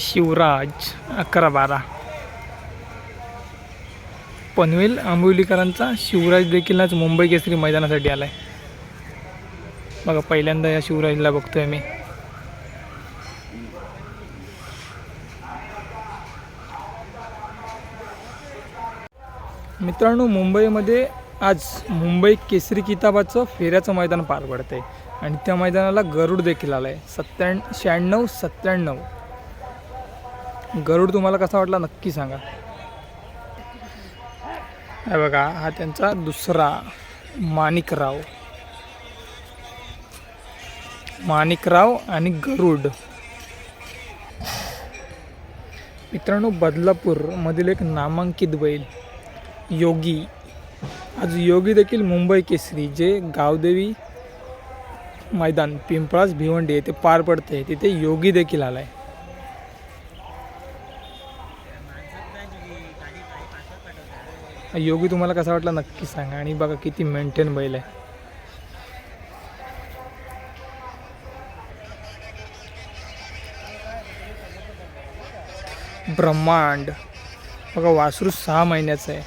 शिवराज अकरा बारा पनवेल आंबोलीकरांचा शिवराज देखील आज मुंबई केसरी मैदानासाठी आला आहे बघा पहिल्यांदा या शिवराजला बघतोय मी. मित्रांनो मुंबईमध्ये आज मुंबई केसरी किताबाचं फेऱ्याचं मैदान पार पडतं आहे आणि त्या मैदानाला गरुड देखील आलं आहे सत्त्याण्ण शहाण्णव सत्त्याण्णव. गरुड तुम्हाला कसा वाटला नक्की सांगा. हे बघा हा त्यांचा दुसरा माणिकराव. माणिकराव आणि गरुड. मित्रांनो बदलापूरमधील एक नामांकित बैल योगी. आज योगी देखील मुंबई केसरी जे गावदेवी मैदान पिंपळास भिवंडी येथे पार पडते तिथे योगी देखील आलाय. आहे योगी तुम्हाला कसा वाटला नक्की सांगा. आणि बघा किती मेंटेन बैल आहे. ब्रह्मांड. बघा वासरू सहा महिन्याचं आहे.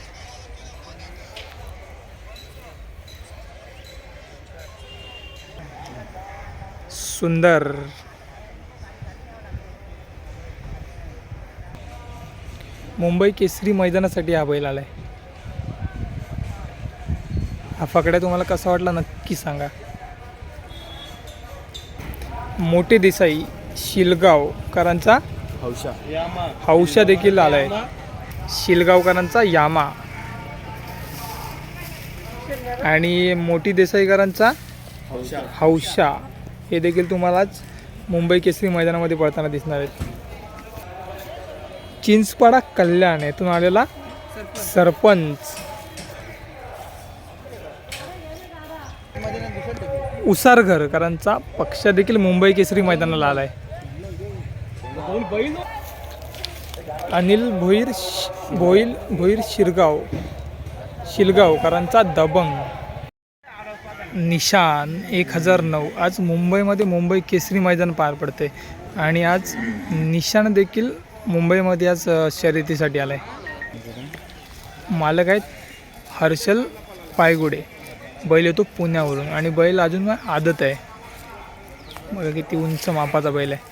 सुंदर. मुंबई केसरी मैदानासाठी हा बैल आलाय. हा फकड्या तुम्हाला कसा वाटला नक्की सांगा. मोठे देसाई शिलगावकरांचा हौशा. हौशा देखील आलाय. शिलगावकरांचा यामा. आणि मोठी देसाईकरांचा हौशा. हौशा. हे देखील तुम्हालाच मुंबई केसरी मैदानामध्ये पळताना दिसणार आहेत. चिंचपाडा कल्याण येथून आलेला सरपंच. उसारघरकरांचा पक्ष देखील मुंबई केसरी मैदानाला आलाय. अनिल भोईर भोईल भोईर भोईर शिरगाव शिलगावकरांचा दबंग. निशान एक हजार नऊ. आज मुंबईमध्ये मुंबई केसरी मैदान पार पडते आणि आज निशान देखील मुंबईमध्ये आज शर्यतीसाठी आला आहे मालक आहेत हर्षल पायगुडे. बैल येतो पुण्यावरून आणि बैल अजून आदत आहे. बघा किती उंच मापाचा बैल आहे.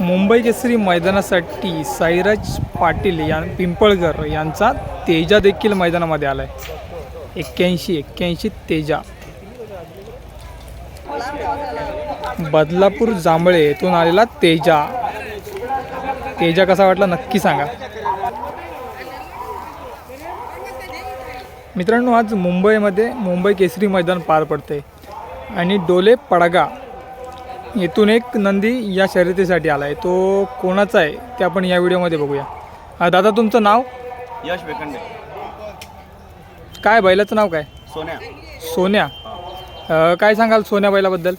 मुंबई केसरी मैदानासाठी साईराज पाटील या पिंपळकर यांचा तेजा देखील मैदानामध्ये आला आहे एक्क्याऐंशी एक्क्याऐंशी तेजा. बदलापूर जांभळे येथून आलेला तेजा. तेजा कसा वाटला नक्की सांगा. मित्रांनो आज मुंबईमध्ये मुंबई केसरी मैदान पार पडते आणि डोले पडगा येथून एक नंदी या शर्यतीसाठी आला आहे तो कोणाचा आहे ते आपण या व्हिडिओमध्ये बघूया. दादा तुमचं नाव? यश बेकंडे काय बैलाचं नाव काय? सोन्या. सोन्या. अ, काय सांगाल सोन्या बैलाबद्दल?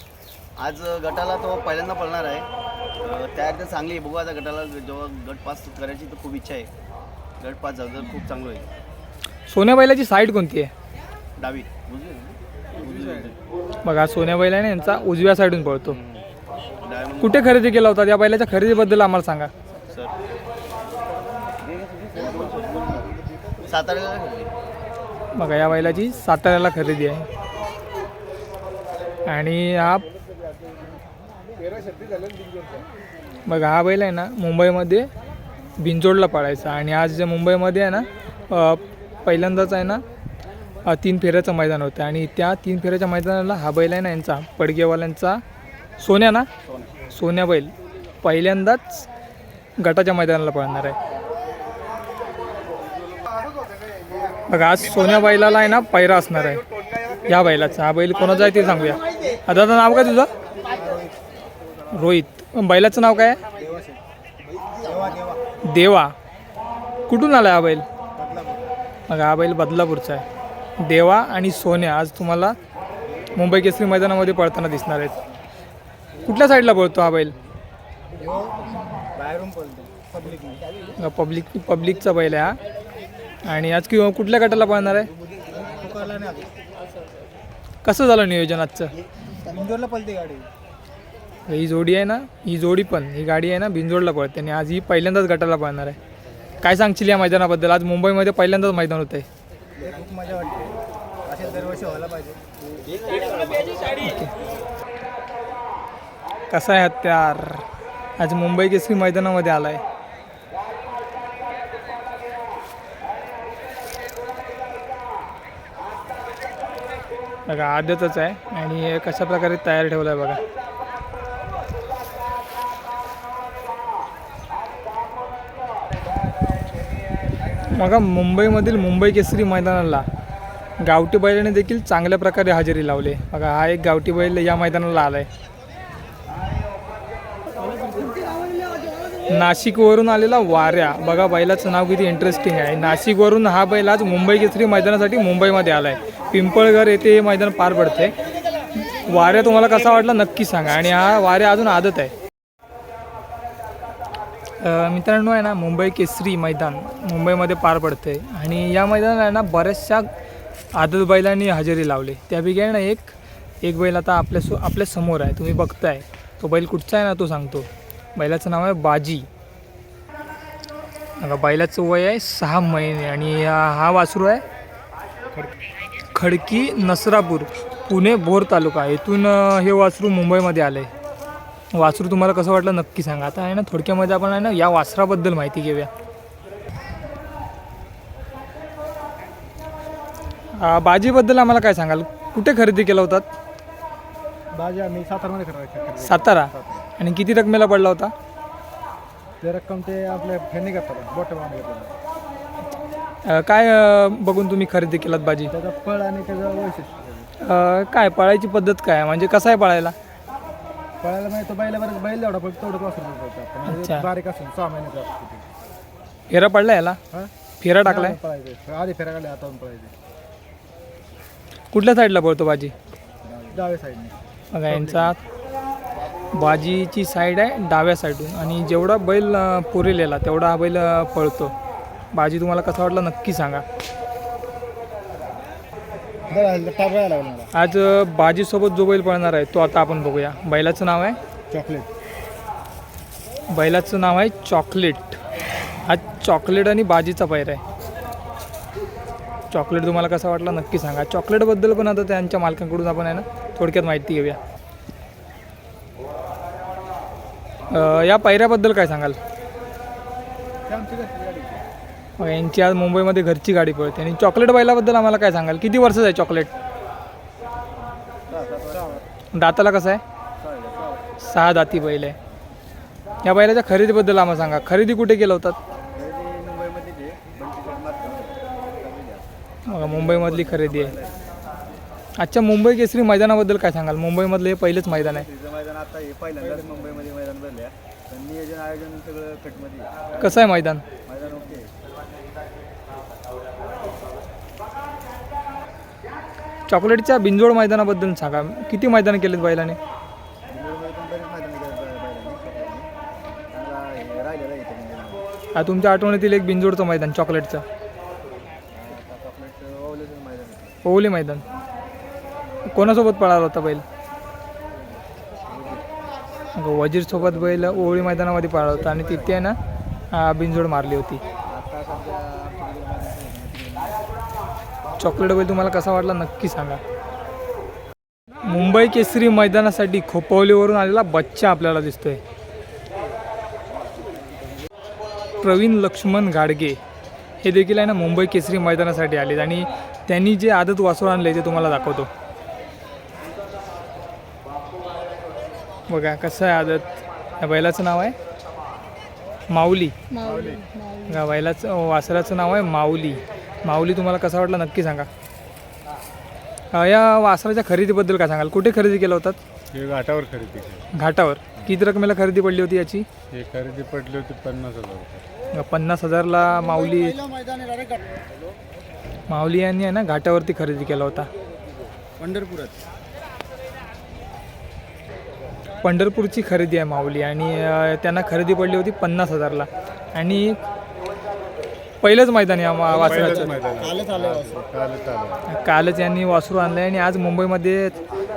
आज गटाला तो पहिल्यांदा पळणार आहे. अं, तयारी तर चांगली आहे. बघू आता गटाला जेव्हा गट पास करायची तर खूप इच्छा आहे. गट पास झालं तर खूप चांगलं आहे सोन्या बैलाची साईड कोणती आहे? डावी. बघा सोन्या बैल ना यांचा उजव्या साईडून पळतो. कुठे खरेदी केला होता? या बैलाच्या खरेदीबद्दल आम्हाला सांगा. बघा या बैलाची साताऱ्याला खरेदी आहे. आणि हा बघा हा बैल आहे ना मुंबईमध्ये बिंजोडला पळायचा. आणि आज जे मुंबईमध्ये आहे ना पहिल्यांदाच आहे ना तीन फेऱ्याचं मैदान होतं. आणि त्या तीन फेऱ्याच्या मैदानाला हा बैल आहे ना यांचा पडगेवाल्यांचा सोन्या ना? सोन्या बैल. पहिल्यांदाच गटाच्या मैदानाला पळणार आहे. बघा आज सोन्या बैलाला आहे ना पैरा असणार आहे. या बैलाचा हा बैल कोणाचा आहे ते सांगूया. दादा नाव काय तुझं? रोहित. बैलाचं नाव काय आहे? देवा. कुठून आला हा बैल? बघा हा बैल बदलापूरचा आहे. देवा आणि सोन्या आज तुम्हाला मुंबई केसरी मैदानामध्ये पळताना दिसणार आहेत. कुठल्या साईडला पळतो हा बैल? पळतो पब्लिक पब्लिकचा बैल आहे हा. आणि आज किंवा कुठल्या गटाला पळणार आहे? कसं झालं नियोजन आजचं? इंदोरला पळते गाडी. ही जोडी आहे ना ही जोडी पण ही गाडी आहे ना बिंजोडला पळते आणि आज ही पहिल्यांदाच गटाला पळणार आहे. काय सांगशील या मैदानाबद्दल? आज मुंबईमध्ये पहिल्यांदाच मैदान होतं आहे खूप मजा वाटते दरवर्षी व्हायला पाहिजे कसा आहे हत्यार? आज मुंबई केसरी मैदानामध्ये आलाय. बघा आदतच आहे आणि हे कशा प्रकारे तयार ठेवलं आहे बघा. मग मुंबईमधील मुंबई केसरी मैदानाला गावठी बैलाने देखील चांगल्या प्रकारे हजेरी लावले. बघा हा एक गावठी बैल या मैदानाला आला आहे नाशिकवरून आलेला वाऱ्या. बघा बैलाचं नाव किती इंटरेस्टिंग आहे. नाशिकवरून हा बैल आज मुंबई केसरी मैदानासाठी मुंबईमध्ये आला आहे पिंपळघर येथे हे मैदान पार पडते वाऱ्या तुम्हाला कसा वाटला नक्की सांगा. आणि हा वाऱ्या अजून आदत आहे. मित्रांनो आहे ना मुंबई केसरी मैदान मुंबईमध्ये पार पडते आणि या मैदानाला आहे ना बऱ्याचशा आदत बैलांनी हजेरी लावली. त्यापैकी आहे ना एक एक बैल आता आपल्या सो आपल्यासमोर आहे. तुम्ही बघताय. तो बैल कुठचा आहे ना तो सांगतो. बैलाचं नाव आहे बाजी. बघा बैलाचं वय आहे सहा महिने आणि हा वासरू आहे खडकी नसरापूर पुणे भोर तालुका. इथून हे वासरू मुंबईमध्ये आलं आहे वासरू तुम्हाला कसं वाटलं नक्की सांगा. आता आहे ना थोडक्यामध्ये आपण आहे ना या वासराबद्दल माहिती घेऊया. अ, बाजीबद्दल आम्हाला काय सांगाल? कुठे खरेदी केला होतात भाजी आम्ही सातारमध्ये करायचं सातारा? आणि किती रकमेला पडला होता? ते रक्कम ते आपल्या फेरणी करतात बोट बांधून घेतात अ, काय अ, बघून तुम्ही खरेदी केलात बाजी? त्याचा फळ आणि त्याचं वैशिष्ट्य. अ, काय पळायची पद्धत काय? म्हणजे कसं आहे पळायला? पळायला माहिती बैल बरं बैल एवढा पण तेवढं वासरू पळतो आपण? अच्छा. बारीक असून सहा महिन्याचा असतो ते. फेरा पडला याला? हा? फेरा टाकलाय? पळायचं आधी फेरा काढले हातावून पळायचे कुठल्या साईडला पळतो बाजी? डाव्या साईडने. बघा यांचा बाजीची साईड आहे डाव्या साईडून. आणि जेवढा बैल अ, पुरेलेला तेवढा हा बैल अ, पळतो. बाजी तुम्हाला कसा वाटला नक्की सांगा. टाकायला लागला मला. आज बाजीसोबत जो बैल पळणार आहे तो आता आपण बघूया. बैलाचं नाव आहे? चॉकलेट. बैलाचं नाव आहे चॉकलेट. आज चॉकलेट आणि बाजीचा पैर आहे. चॉकलेट तुम्हाला कसा वाटला नक्की सांगा. चॉकलेटबद्दल पण आता त्यांच्या मालकांकडून आपण आहे ना थोडक्यात माहिती घेऊया. अ, या पैऱ्याबद्दल काय सांगाल? आमची यांची आज मुंबईमध्ये घरची गाडी पळते. आणि चॉकलेट बैलाबद्दल आम्हाला काय सांगाल? किती वर्षाचं आहे चॉकलेट दाताला कसं आहे? सहा दाती बैल आहे. या बैलाच्या खरेदीबद्दल आम्हाला सांगा. खरेदी कुठे केलं होतात बघा मुंबईमधली खरेदी आहे. आजच्या मुंबई केसरी मैदानाबद्दल काय सांगाल? मुंबईमधलं हे पहिलंच मैदान आहे. तिचं मैदान आता हे पहिल्यांदाच मुंबईमध्ये मैदान भरले नियोजन आयोजन सगळं. कसं आहे मैदान. चॉकलेटच्या बिंजोड मैदानाबद्दल सांगा. किती मैदान केलेत बैलाने? तुमच्या आठवणीतील एक बिंजोडचं मैदान चॉकलेटचं. चॉकलेट मैदान ओवली मैदान. कोणासोबत पळाला होता बैल? वजीरसोबत बैल ओवळी मैदानामध्ये पळाला होता आणि तिथे आहे ना बिंजोड मारली होती आता सध्या आमच्याकडे मैदान आहे. चॉकलेट बैल तुम्हाला कसा वाटला नक्की सांगा. मुंबई केसरी मैदानासाठी खोपवलीवरून आलेला बच्चा आपल्याला दिसतोय. प्रवीण लक्ष्मण गाडगे हे देखील आहे ना मुंबई केसरी मैदानासाठी आले आणि त्यांनी जे आदत वासरू आणले ते तुम्हाला दाखवतो. बघा कसं आहे आदत. या बैलाचं नाव आहे माऊली. या बैलाचं वासराचं नाव आहे माऊली. माऊली तुम्हाला कसा वाटला? नक्की सांगा. या वासराच्या खरेदीबद्दल काय सांगाल? कुठे खरेदी केलं होतात? हे घाटावर खरेदी केली. घाटावर. किती रकमेला खरेदी पडली होती याची? हे खरेदी पडली होती पन्नास हजार रुपये. पन्नास हजारला माऊली माऊली यांनी आहे ना घाटावरती खरेदी केला होता. पंढरपुरात. पंढरपूरची खरेदी आहे माऊली आणि अ, त्यांना खरेदी पडली होती पन्नास हजारला. आणि पहिलंच मैदान आहे वासराचं. कालच आलं वासरू. कालच आलं कालच यांनी वासरू आणलं आणि आज मुंबईमध्ये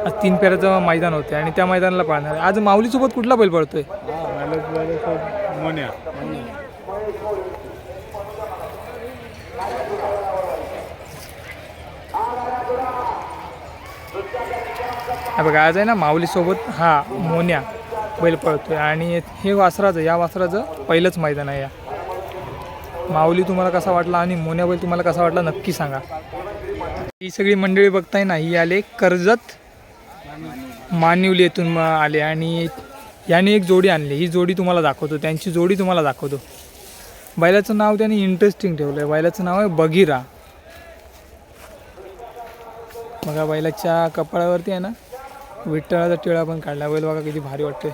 आज तीन पेऱ्याचं मैदान होते आणि त्या मैदानाला पाळणार आहे. आज माऊलीसोबत कुठला बैल पडतोय मोन्या. हा बघा आज आहे ना माऊलीसोबत हा मोन्या बैल पळतोय आणि हे वासराचं या वासराचं पहिलंच मैदान आहे या. माऊली तुम्हाला कसा वाटला आणि मोन्या तुम्हाला कसा वाटला नक्की सांगा. ही सगळी मंडळी बघताय ना ही आले कर्जत मानिवली येथून आले आणि याने एक जोडी आणली. ही जोडी तुम्हाला दाखवतो त्यांची जोडी तुम्हाला दाखवतो. बैलाचं नाव त्यांनी इंटरेस्टिंग ठेवलं आहे बैलाचं नाव आहे बघिरा. बघा बैलाच्या कपाळावरती आहे ना विठ्ठळाचा टिळा पण काढला. बैल बघा किती भारी वाटतोय.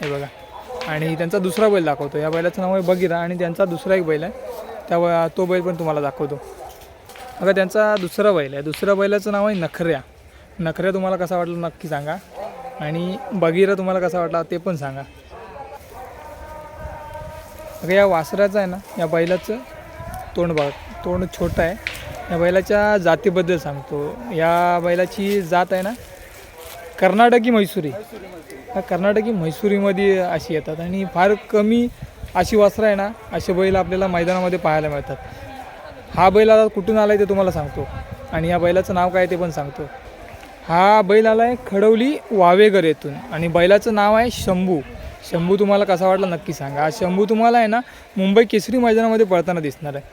हे बघा. आणि त्यांचा दुसरा बैल दाखवतो. या बैलाचं नाव आहे बगिरा आणि त्यांचा दुसरा एक बैल आहे. त्या तो बैल पण तुम्हाला दाखवतो. बघा त्यांचा दुसरा बैल आहे. दुसऱ्या बैलाचं नाव आहे नखऱ्या. नखऱ्या तुम्हाला कसा वाटला नक्की सांगा. आणि बगिरा तुम्हाला कसा वाटला ते पण सांगा. बघा या वासराचं आहे ना या बैलाचं तोंड बघा तोंड छोटं आहे. या बैलाच्या जातीबद्दल सांगतो. या बैलाची जात आहे ना कर्नाटकी म्हैसुरी या कर्नाटकी म्हैसुरीमध्ये अशी येतात आणि फार कमी अशी वस्त्र आहे ना असे बैल आपल्याला मैदानामध्ये पाहायला मिळतात. हा बैल आता कुठून आला आहे ते तुम्हाला सांगतो. आणि या बैलाचं नाव काय ते पण सांगतो. हा बैल आला आहे खडवली वावेगर येथून आणि बैलाचं नाव आहे शंभू. शंभू तुम्हाला कसा वाटला नक्की सांगा. हा शंभू तुम्हाला आहे ना मुंबई केसरी मैदानामध्ये पळताना दिसणार आहे.